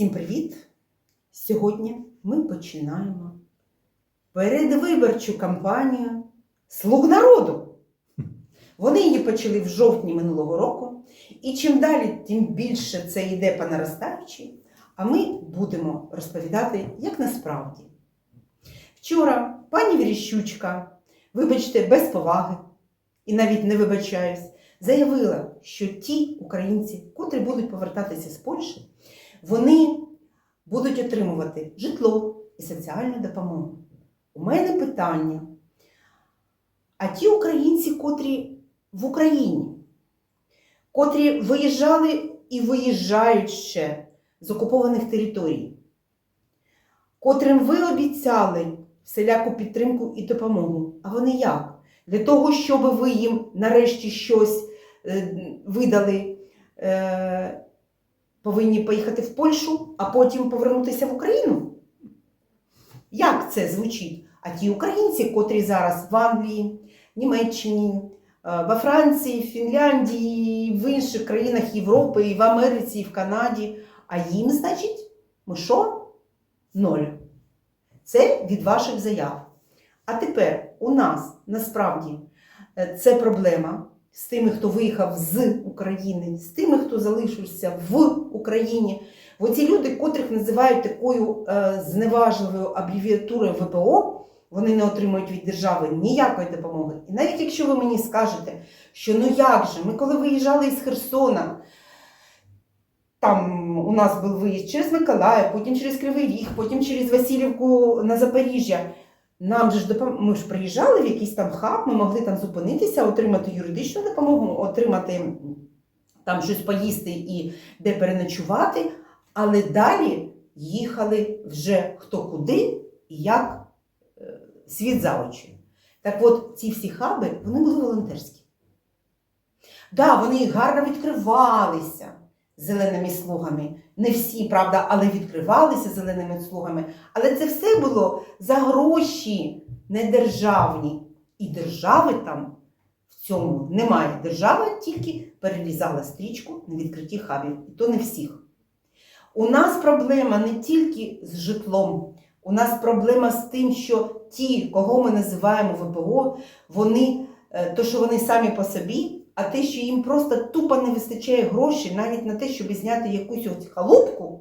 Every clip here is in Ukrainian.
Всім привіт! Сьогодні ми починаємо передвиборчу кампанію Слуг народу. Вони її почали в жовтні минулого року, і чим далі, тим більше це йде по наростаючій, а ми будемо розповідати, як насправді. Вчора пані Віріщучка, вибачте, без поваги, і навіть не вибачаюсь, заявила, що ті українці, котрі будуть повертатися з Польщі, вони будуть отримувати житло і соціальну допомогу. У мене питання. А ті українці, котрі в Україні, котрі виїжджали і виїжджають ще з окупованих територій, котрим ви обіцяли всіляку підтримку і допомогу. А вони як? Для того, щоб ви їм нарешті щось е, видали, е, повинні поїхати в Польщу, а потім повернутися в Україну? Як це звучить? А ті українці, котрі зараз в Англії, Німеччині, е, во Франції, Фінляндії, в інших країнах Європи, і в Америці, і в Канаді, а їм, значить, ми що? Ноль. Це від ваших заяв. А тепер у нас насправді е, це проблема з тими, хто виїхав з України, з тими, хто залишився в Україні. Оці люди, котрих називають такою е, зневажливою абревіатурою ВПО, вони не отримують від держави ніякої допомоги. І навіть якщо ви мені скажете, що ну як же, ми коли виїжджали із Херсона, там у нас був виїзд через Миколаїв, потім через Кривий Ріг, потім через Васильівку на Запоріжжя. Нам же ж допом... ми ж приїжджали в якийсь там хаб, ми могли там зупинитися, отримати юридичну допомогу, отримати там щось поїсти і де переночувати, але далі їхали вже хто куди і як е, світ за очі. Так от ці всі хаби, вони були волонтерські. Да, вони гарно відкривалися зеленими слугами. Не всі, правда, але відкривалися зеленими слугами. Але це все було за гроші недержавні. І держави там в цьому немає. Держава тільки перерізала стрічку на відкритті хабів. І то не всіх. У нас проблема не тільки з житлом. У нас проблема з тим, що ті, кого ми називаємо ВПО, вони, е, то, що вони самі по собі, а те, що їм просто тупо не вистачає грошей навіть на те, щоб зняти якусь ось халупку,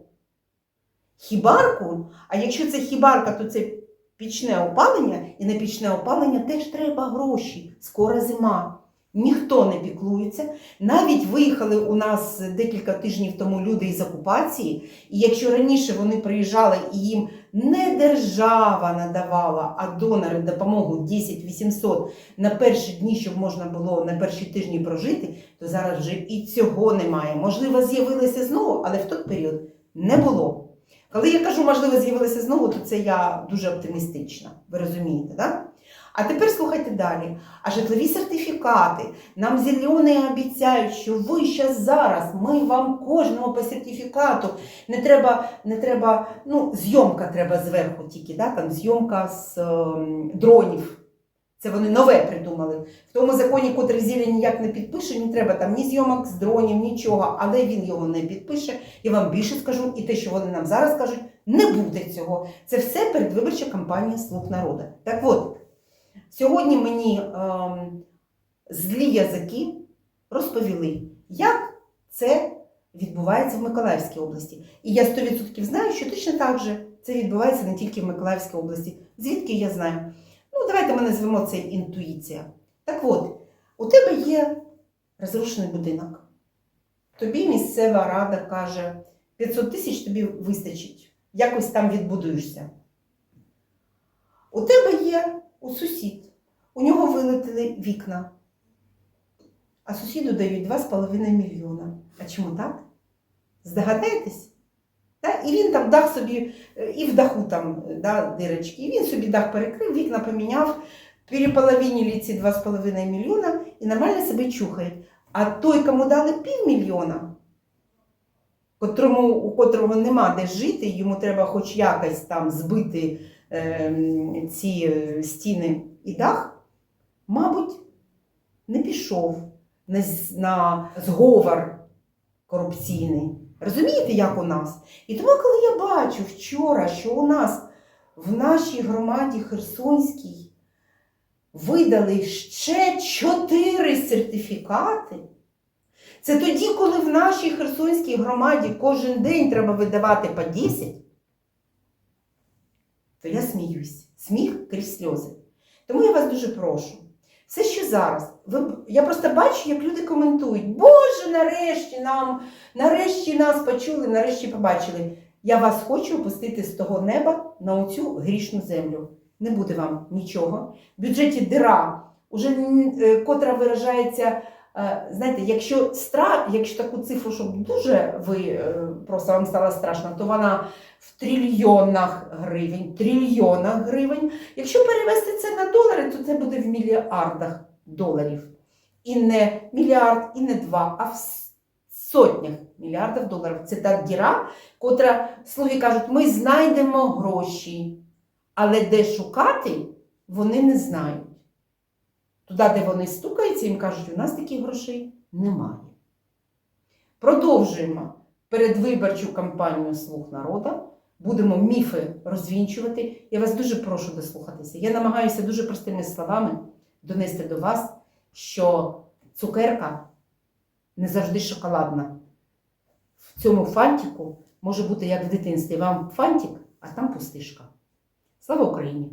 хібарку. А якщо це хібарка, то це пічне опалення, і на пічне опалення теж треба гроші. Скоро зима. Ніхто не піклується. Навіть виїхали у нас декілька тижнів тому люди із окупації, і якщо раніше вони приїжджали і їм не держава надавала, а донори допомогу 10-800 на перші дні, щоб можна було на перші тижні прожити, то зараз вже і цього немає. Можливо, з'явилися знову, але в той період не було. Коли я кажу, можливо, з'явилися знову, то це я дуже оптимістична. Ви розумієте, так? А тепер слухайте далі. А житлові сертифікати нам зелені обіцяють, що ви ще зараз, ми вам кожному по сертифікату. Не треба, не треба, ну, зйомка треба зверху тільки, да? там зйомка з ем, дронів. Це вони нове придумали. В тому законі, котрий зілля ніяк не підпише, не треба там ні зйомок з дронів, нічого, але він його не підпише. Я вам більше скажу, і те, що вони нам зараз кажуть, не буде цього. Це все передвиборча кампанія Слуг народу. Так от, сьогодні мені ем, злі язики розповіли, як це відбувається в Миколаївській області. І я 100% знаю, що точно так же це відбувається не тільки в Миколаївській області. Звідки я знаю? Ну, давайте ми назвемо це інтуїція. Так от, у тебе є розрушений будинок. Тобі місцева рада каже, 500 тисяч тобі вистачить, якось там відбудуєшся. У тебе є у сусід, у нього вилетіли вікна, а сусіду дають 2,5 мільйона. А чому так? Здогадаєтесь? Так? І він там дах собі, е, і в даху там да, дирочки, і він собі дах перекрив, вікна поміняв, переполовинили ці 2,5 мільйона і нормально себе чухають. А той, кому дали півмільйона, котрому, у котрого нема де жити, йому треба хоч якось там збити е, ці е, стіни і дах, мабуть, не пішов на зговор корупційний. Розумієте, як у нас? І тому, коли я бачу вчора, що у нас в нашій громаді Херсонській видали ще чотири сертифікати, це тоді, коли в нашій Херсонській громаді кожен день треба видавати по 10, то я сміюсь. Сміх крізь сльози. Тому я вас дуже прошу. Все, що зараз, ви, я просто бачу, як люди коментують, Боже, нарешті нам, нарешті нас почули, нарешті побачили. Я вас хочу опустити з того неба на оцю грішну землю. Не буде вам нічого. В бюджеті дира, уже, е, котра виражається, знаєте, якщо стра, якщо таку цифру, щоб дуже ви е, просто вам стало страшно, то вона в трильйонах гривень, трильйонах гривень. Якщо перевести це на долари, то це буде в мільярдах доларів. І не мільярд, і не два, а в сотнях мільярдів доларів. Це та діра, котра, слуги кажуть, ми знайдемо гроші, але де шукати, вони не знають. Туди, де вони стукаються, їм кажуть, у нас таких грошей немає. Продовжуємо передвиборчу кампанію Слуг народу. Будемо міфи розвінчувати. Я вас дуже прошу дослухатися. Я намагаюся дуже простими словами донести до вас, що цукерка не завжди шоколадна. В цьому фантику може бути як в дитинстві. Вам фантик, а там пустишка. Слава Україні!